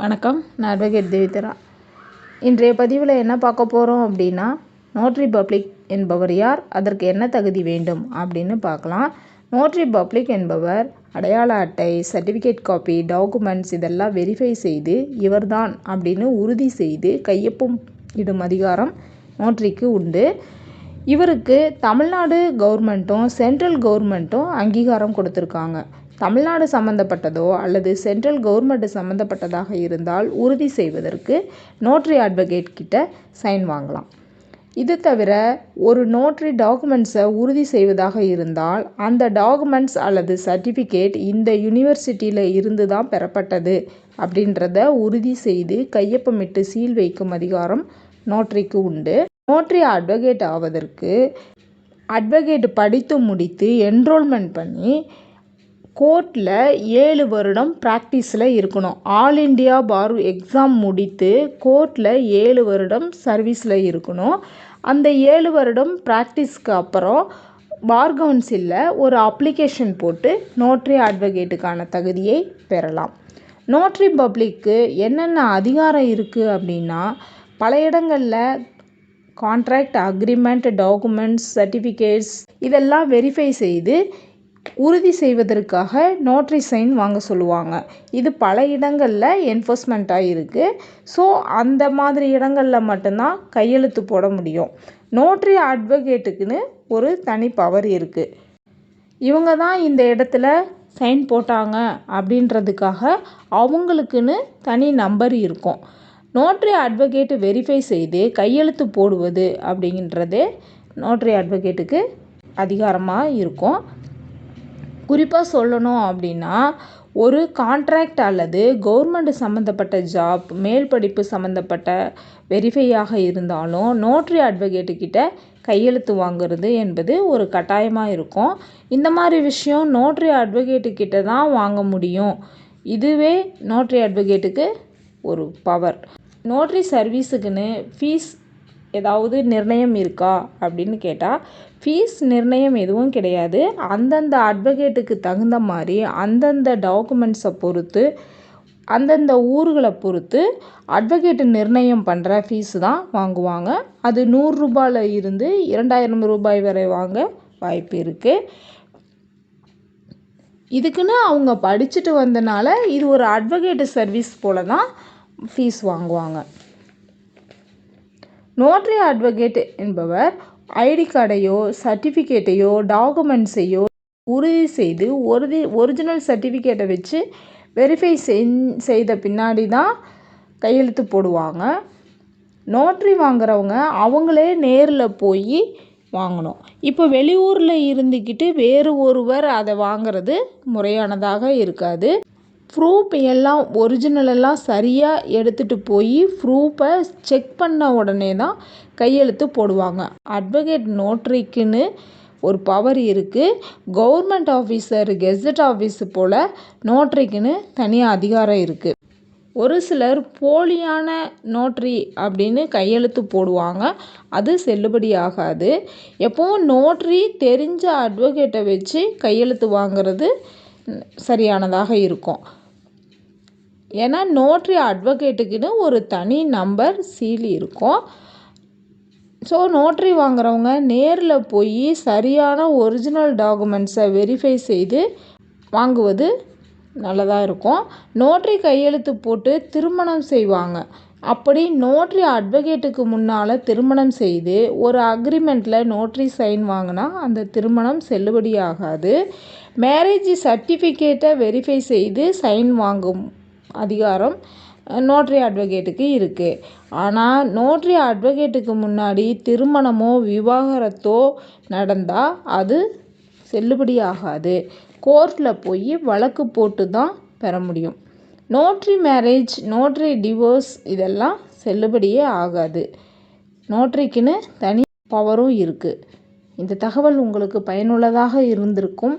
வணக்கம் நான் அட்வொகேட் தேவிதரா. இன்றைய பதிவில் என்ன பார்க்க போகிறோம் அப்படின்னா நோட்ரி பப்ளிக் என்பவர் யார் அதற்கு என்ன தகுதி வேண்டும் அப்படின்னு பார்க்கலாம். நோட்ரி பப்ளிக் என்பவர் அடையாள அட்டை சர்டிஃபிகேட் காப்பி டாக்குமெண்ட்ஸ் இதெல்லாம் வெரிஃபை செய்து இவர்தான் அப்படின்னு உறுதி செய்து கையொப்பம் இடும் அதிகாரம் நோட்ரிக்கு உண்டு. இவருக்கு தமிழ்நாடு கவர்மெண்ட்டும் சென்ட்ரல் கவர்மெண்ட்டும் அங்கீகாரம் கொடுத்துருக்காங்க. தமிழ்நாடு சம்மந்தப்பட்டதோ அல்லது சென்ட்ரல் கவர்மெண்ட் சம்மந்தப்பட்டதாக இருந்தால் உறுதி செய்வதற்கு நோட்ரி அட்வொகேட் கிட்ட சைன் வாங்கலாம். இது தவிர ஒரு நோட்ரி டாக்குமெண்ட்ஸை உறுதி செய்வதாக இருந்தால் அந்த டாக்குமெண்ட்ஸ் அல்லது சர்டிஃபிகேட் இந்த யூனிவர்சிட்டியில் இருந்து தான் பெறப்பட்டது அப்படின்றத உறுதி செய்து கையொப்பமிட்டு சீல் வைக்கும் அதிகாரம் நோட்ரிக்கு உண்டு. நோட்ரி அட்வொகேட் ஆவதற்கு அட்வொகேட் படித்து முடித்து என்ரோல்மெண்ட் பண்ணி கோர்ட்டில் ஏழு வருடம் ப்ராக்டிஸில் இருக்கணும். ஆல் இண்டியா பார் எக்ஸாம் முடித்து கோர்ட்டில் ஏழு வருடம் சர்வீஸில் இருக்கணும். அந்த ஏழு வருடம் ப்ராக்டிஸ்க்கு அப்புறம் பார் கவுன்சிலில் ஒரு அப்ளிகேஷன் போட்டு நோட்ரி அட்வொகேட்டுக்கான தகுதியை பெறலாம். நோட்ரி பப்ளிக்கு என்னென்ன அதிகாரம் இருக்குது அப்படின்னா பல இடங்களில் கான்ட்ராக்ட் அக்ரிமெண்ட் டாக்குமெண்ட்ஸ் சர்டிஃபிகேட்ஸ் இதெல்லாம் வெரிஃபை செய்து உறுதி செய்வதற்காக நோட்ரி சைன் வாங்க சொல்லுவாங்க. இது பல இடங்களில் என்ஃபோர்ஸ்மெண்ட்டாக இருக்குது ஸோ அந்த மாதிரி இடங்களில் மட்டும்தான் கையெழுத்து போட முடியும். நோட்ரி அட்வொகேட்டுக்குன்னு ஒரு தனி பவர் இருக்குது இவங்க தான் இந்த இடத்துல சைன் போட்டாங்க அப்படின்றதுக்காக அவங்களுக்குன்னு தனி நம்பர் இருக்கும். நோட்ரி அட்வொகேட்டு வெரிஃபை செய்து கையெழுத்து போடுவது அப்படின்றது நோட்ரி அட்வொகேட்டுக்கு அதிகாரமாக இருக்கும். குறிப்பாக சொல்லணும் அப்படின்னா ஒரு கான்ட்ராக்ட் அல்லது கவர்மெண்ட் சம்மந்தப்பட்ட ஜாப் மேல் படிப்பு சம்மந்தப்பட்ட வெரிஃபையாக இருந்தாலும் நோட்ரி அட்வொகேட்டுக்கிட்ட கையெழுத்து வாங்குறது என்பது ஒரு கட்டாயமாக இருக்கும். இந்த மாதிரி விஷயம் நோட்ரி அட்வொகேட்டுக்கிட்ட தான் வாங்க முடியும். இதுவே நோட்ரி அட்வொகேட்டுக்கு ஒரு பவர் நோட்ரி சர்வீஸுக்குன்னு ஃபீஸ் ஏதாவது நிர்ணயம் இருக்கா அப்படின்னு கேட்டால் ஃபீஸ் நிர்ணயம் எதுவும் கிடையாது. அந்தந்த அட்வொகேட்டுக்கு தகுந்த மாதிரி அந்தந்த டாக்குமெண்ட்ஸை பொறுத்து அந்தந்த ஊர்களை பொறுத்து அட்வொகேட்டு நிர்ணயம் பண்ணுற ஃபீஸு தான் வாங்குவாங்க. அது நூறுரூபாயில் இருந்து இரண்டாயிரம் ரூபாய் வரை வாங்க வாய்ப்பு இருக்குது இதுக்குன்னு அவங்க படிச்சுட்டு வந்தனால இது ஒரு அட்வொகேட்டு சர்வீஸ் போல தான் ஃபீஸ் வாங்குவாங்க. நோட்ரி அட்வொகேட் என்பவர் ஐடி கார்டையோ சர்டிஃபிகேட்டையோ டாக்குமெண்ட்ஸையோ உறுதி செய்து ஒருதி ஒரிஜினல் சர்டிஃபிகேட்டை வச்சு வெரிஃபை செய்த பின்னாடி தான் கையெழுத்து போடுவாங்க. நோட்ரி வாங்குறவங்க அவங்களே நேரில் போய் வாங்கணும். இப்போ வெளியூரில் இருந்துக்கிட்டு வேறு ஒருவர் அதை வாங்கிறது முறையானதாக இருக்காது. ப்ரூஃப் எல்லாம் ஒரிஜினல் எல்லாம் சரியாக எடுத்துகிட்டு போய் ப்ரூஃபை செக் பண்ண உடனே தான் கையெழுத்து போடுவாங்க. அட்வொகேட் நோட்ரிக்குன்னு ஒரு பவர் இருக்குது கவர்மெண்ட் ஆஃபீஸர் கெசட் ஆஃபீஸு போல் நோட்ரிக்குன்னு தனியாக அதிகாரம் இருக்குது ஒரு சிலர் போலியான நோட்ரி அப்படின்னு கையெழுத்து போடுவாங்க. அது செல்லுபடி ஆகாது. எப்போவும் நோட்ரி தெரிஞ்ச அட்வொகேட்டை வச்சு கையெழுத்து வாங்கிறது சரியானதாக இருக்கும். ஏன்னா நோட்ரி அட்வொகேட்டுக்குன்னு ஒரு தனி நம்பர் சீல் இருக்கும். ஸோ நோட்ரி வாங்குறவங்க நேரில் போய் சரியான ஒரிஜினல் டாக்குமெண்ட்ஸை வெரிஃபை செய்து வாங்குவது நல்லதாக இருக்கும். நோட்ரி கையெழுத்து போட்டு திருமணம் செய்வாங்க. அப்படி நோட்ரி அட்வொகேட்டுக்கு முன்னால் திருமணம் செய்து ஒரு அக்ரிமெண்ட்டில் நோட்ரி சைன் வாங்கினா அந்த திருமணம் செல்லுபடி ஆகாது மேரேஜ் சர்டிஃபிகேட்டை வெரிஃபை செய்து சைன் வாங்கும் அதிகாரம் நோட்ரி அட்வொகேட்டுக்கு இருக்குது ஆனால் நோட்ரி அட்வொகேட்டுக்கு முன்னாடி திருமணமோ விவாகரத்தோ நடந்தால் அது செல்லுபடி ஆகாது. கோர்ட்டில் போய் வழக்கு போட்டு தான் பெற முடியும். நோட்ரி மேரேஜ் நோட்ரி டிவோர்ஸ் இதெல்லாம் செல்லுபடியே ஆகாது. நோட்ரிக்குன்னு தனி பவரும் இருக்குது இந்த தகவல் உங்களுக்கு பயனுள்ளதாக இருந்திருக்கும்.